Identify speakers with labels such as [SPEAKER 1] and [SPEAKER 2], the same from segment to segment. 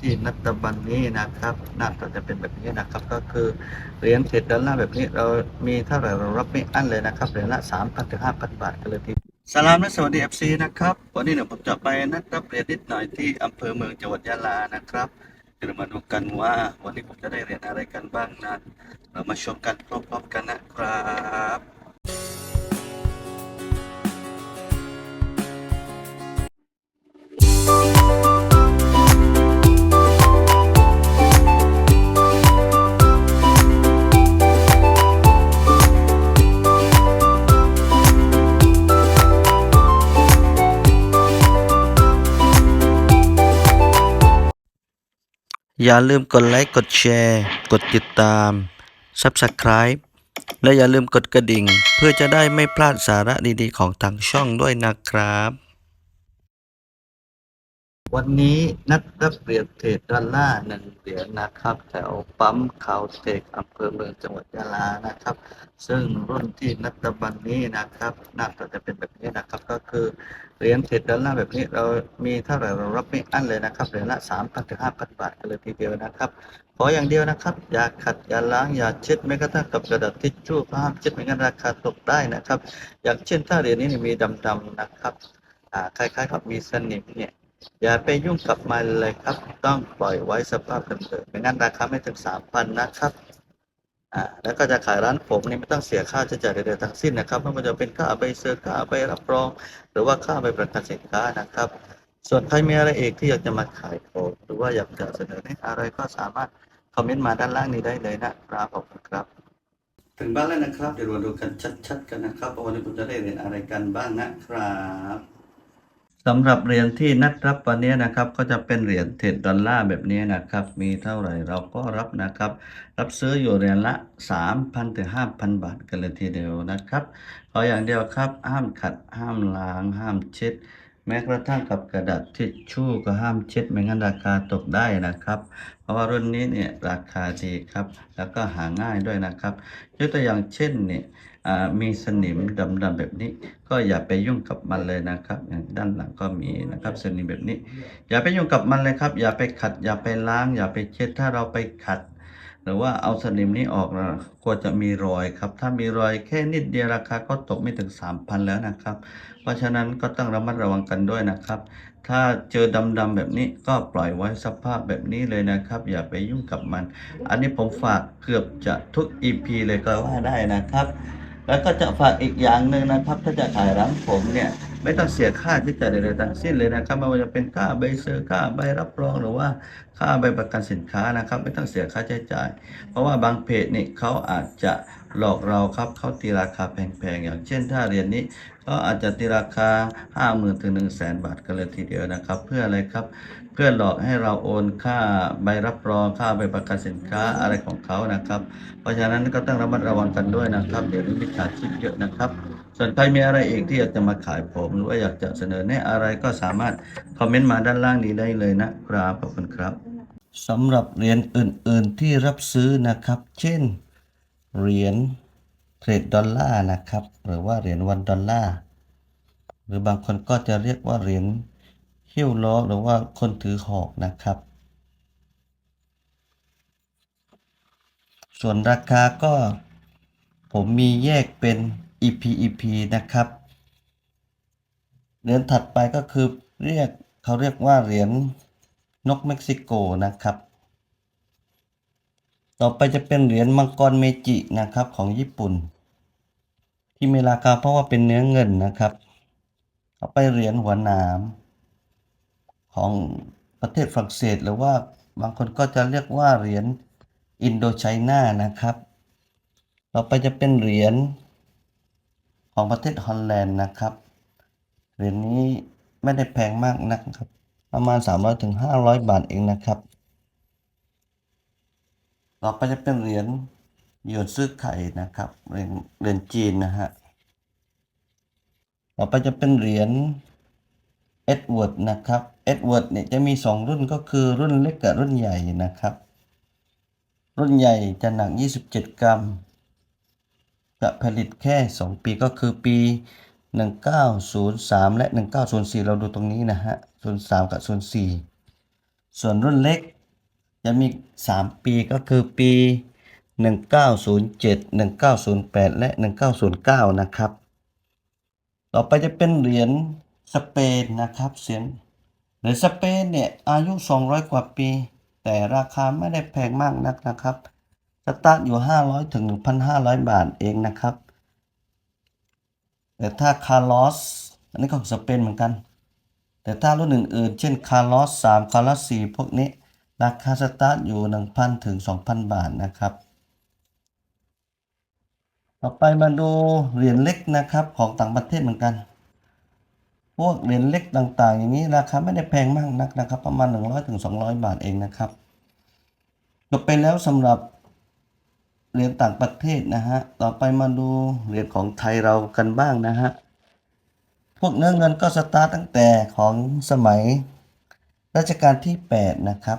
[SPEAKER 1] ที่นัตบันนี้นะครับหน้าตาจะเป็นแบบนี้นะครับ ก็คือเหรียญเศษดอลลาร์แบบนี้เรามีเท่าไหร่เรารับไม่อั้นเลยนะครับเหรียญละสามพันถึงห้าพันบาทกันเลยทีสลามและสวัสดีเอฟซีนะครับ วันนี้เนี่ยผมจะไปนัดรับเหรียญนิดหน่อยที่อำเภอเมืองจังหวัดยะลานะครับเดี๋ยวมาดูกันว่า วันนี้ผมจะได้เหรียญอะไรกันบ้างนะเรามาชมกันพร้อมๆกันนะครับ อย่าลืมกดไลค์ กดแชร์ กดติดตาม Subscribe และอย่าลืมกดกระดิ่ง เพื่อจะได้ไม่พลาดสาระดีๆ ของทางช่องด้วยนะครับ วันนี้นัดรับเหรียญเทรดดอลลาร์หนึ่งเหรียญนะครับ แถวปั๊มคาเทคอำเภอเมืองจังหวัดยะลานะครับ ซึ่งรุ่นที่นัดบันนี้นะครับน้าจะเป็นแบบนี้นะครับ ก็คือเหรียญเทรดดอลลาร์แบบนี้เรามีเท่าไหร่เรารับไม่อั้นเลยนะครับเหรียญละสามพันถึงห้าพันบาทกันเลยทีเดียวนะครับขออย่างเดียวนะครับ อย่าขัดอย่าล้างอย่าเช็ดแม้กระทั่งกับกระดาษทิชชู่ห้ามเช็ดไม่งั้นราคาตกได้นะครับ อย่างเช่นถ้าเหรียญนี้มีดำๆนะครับคล้ายๆกับมีสนิมเนี่ย อย่าไปยุ่งกับมันเลยครับ ต้องปล่อยไว้สภาพเดิมๆไม่งั้นราคาไม่ถึงสามพันนะครับอ่าแล้วก็จะขายร้านผมนี่ไม่ต้องเสียค่าใช้จ่ายใดๆทั้งสิ้นนะครับไม่ว่าจะเป็นค่าใบเซอร์ค่าใบรับรอง หรือว่าค่าใบประกันสินค้านะครับ ส่วนใครมีอะไรเอกที่อยากจะมาขายผมหรือว่าอยากจะเสนอแนะอะไรก็สามารถคอมเมนต์มาด้านล่างนี้ได้เลยนะครับขอบคุณครับ ถึงบ้านแล้วนะครับ เดี๋ยวเราดูกันชัดๆกันนะครับว่าวันนี้ผมจะได้เรียนอะไรกันบ้างนะครับ สำหรับเหรียญที่นัดรับวันนี้นะครับ ก็จะเป็นเหรียญเทรดดอลลาร์แบบนี้นะครับ มีเท่าไหร่เราก็รับนะครับ รับซื้ออยู่เหรียญละ 3,000ถึง5,000 บาทกันเลยทีเดียวนะครับขออย่างเดียวครับ ห้ามขัดห้ามล้าง ห้ามเช็ด แม้กระทั่งกับกระดาษทิชชู่ก็ห้ามเช็ดไม่งั้นราคาตกได้นะครับ เพราะว่ารุ่นนี้เนี่ยราคาดีครับ แล้วก็หาง่ายด้วยนะครับยกตัวอย่างเช่นเนี่ย มีสนิมดำๆแบบนี้ ก็อย่าไปยุ่งกับมันเลยนะครับด้านหลังก็มีนะครับสนิมแบบนี้ อย่าไปยุ่งกับมันเลยครับ อย่าไปขัด อย่าไปล้าง อย่าไปเช็ดถ้าเราไปขัด หรือว่าเอาสนิมนี้ออกนะควรจะมีรอยครับ ถ้ามีรอยแค่นิดเดียวราคาก็ตกไม่ถึง 3,000 แล้วนะครับ เพราะฉะนั้นก็ต้องระมัดระวังกันด้วยนะครับถ้าเจอดำๆแบบนี้ก็ปล่อยไว้สภาพแบบนี้เลยนะครับ อย่าไปยุ่งกับมัน อันนี้ผมฝากเกือบจะทุก EP เลยก็ว่าได้นะครับ แล้วก็จะฝากอีกอย่างหนึ่งนะครับ ถ้าจะขายร้านผมเนี่ยไม่ต้องเสียค่าที่จะใดๆทั้งสิ้นเลยนะครับไม่ว่าจะเป็นค่าใบเซอร์ค่าใบรับรองหรือว่าค่าใบประกันสินค้านะครับ ไม่ต้องเสียค่าใช้จ่าย เพราะว่าบางเพจนี่เขาอาจจะ หลอกเราครับเขาตีราคาแพงๆอย่างเช่นถ้าเหรียญนี้เขาอาจจะตีราคา 5 0,000ถึง1 0 0 0 0แบาทกันเลยทีเดียวนะครับ เพื่ออะไรครับ เพื่อหลอกให้เราโอนค่าใบรับรองค่าใบประกันสินค้าอะไรของเขานะครับ เพราะฉะนั้นก็ต้องระมัดระวังกันด้วยนะครับ เดี๋ยวนี้มิจฉาชีพเยอะนะครับส่วนใครมีอะไรอีกที่อยากจะมาขายผมหรือว่าอยากจะเสนอแนะอะไรก็สามารถคอมเมนต์มาด้านล่างนี้ได้เลยนะครับขอบคุณครับสำหรับเหรียญอื่น ๆ ที่รับซื้อนะครับ เช่น เหรียญเทรดดอลลาร์นะครับ หรือว่าเหรียญวันดอลลาร์หรือบางคนก็จะเรียกว่าเหรียญหิ้วล้อหรือว่าคนถือหอกนะครับ ส่วนราคาก็ผมมีแยกเป็น EP EP นะครับ เหรียญถัดไปก็คือเรียกเขาเรียกว่าเหรียญนกเม็กซิโกนะครับ ต่อไปจะเป็นเหรียญมังกรเมจินะครับของญี่ปุ่น ที่มีราคาเพราะว่าเป็นเนื้อเงินนะครับต่อไปเหรียญหัวหนามของประเทศฝรั่งเศส หรือว่าบางคนก็จะเรียกว่าเหรียญอินโดไชน่านะครับ ต่อไปจะเป็นเหรียญของประเทศฮอลแลนด์นะครับ เหรียญนี้ไม่ได้แพงมากนะครับ ประมาณ 300ถึง500 บาทเองนะครับ ต่อไปจะเป็นเหรียญหยวนซื้อไข่นะครับเหรียญเหรียญจีนนะฮะต่อไปจะเป็นเหรียญเอ็ดเวิร์ดนะครับเอ็ดเวิร์ดเนี่ยจะมี 2 รุ่นก็คือรุ่นเล็กกับรุ่นใหญ่นะครับ รุ่นใหญ่จะหนัก 27 กรัมจะผลิตแค่ 2 ปีก็คือปี 1903 และ 1904 เราดูตรงนี้นะฮะ 03 กับ 04 ส่วนรุ่นเล็ก จะมี 3 ปีก็คือปี 1907 1908 และ 1909 นะครับ ต่อไปจะเป็นเหรียญสเปนนะครับเสียงเหรียญสเปนเนี่ยอายุ 200 กว่าปี แต่ราคาไม่ได้แพงมากนักนะครับสตาร์ทอยู่ 500 ถึง 1,500 บาทเองนะครับ แต่ถ้าคาร์ลอสอันนี้ก็ของสเปนเหมือนกัน แต่ถ้ารุ่นอื่นๆ เช่นคาร์ลอส3คาร์ลอส4พวกนี้ ราคาสตาร์ทอยู่ 1,000 ถึง 2,000 บาทนะครับ ต่อไปมาดูเหรียญเล็กนะครับของต่างประเทศเหมือนกัน พวกเหรียญเล็กต่างๆ อย่างนี้ราคาไม่ได้แพงมากนักนะครับ ประมาณ 100ถึง200 บาทเองนะครับจบไปแล้วสำหรับเหรียญต่างประเทศนะฮะ ต่อไปมาดูเหรียญของไทยเรากันบ้างนะฮะ พวกเนื้อเงินก็สตาร์ตตั้งแต่ของสมัยรัชกาลที่ 8 นะครับ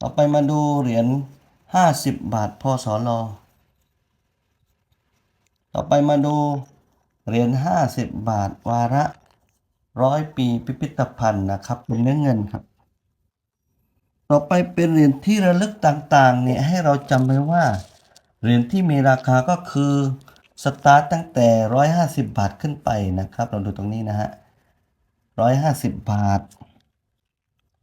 [SPEAKER 1] ต่อไปมาดูเหรียญ50บาทพศลต่อไปมาดูเหรียญ50บาทวาระร้อยปีพิพิธภัณฑ์นะครับเป็นเนื้อเงินครับ ต่อไปเป็นเหรียญที่ระลึกต่างๆเนี่ยให้เราจำไว้ว่าเหรียญที่มีราคาก็คือสตาร์ตตั้งแต่ 150 บาทขึ้นไปนะครับ เราดูตรงนี้นะฮะ150 บาท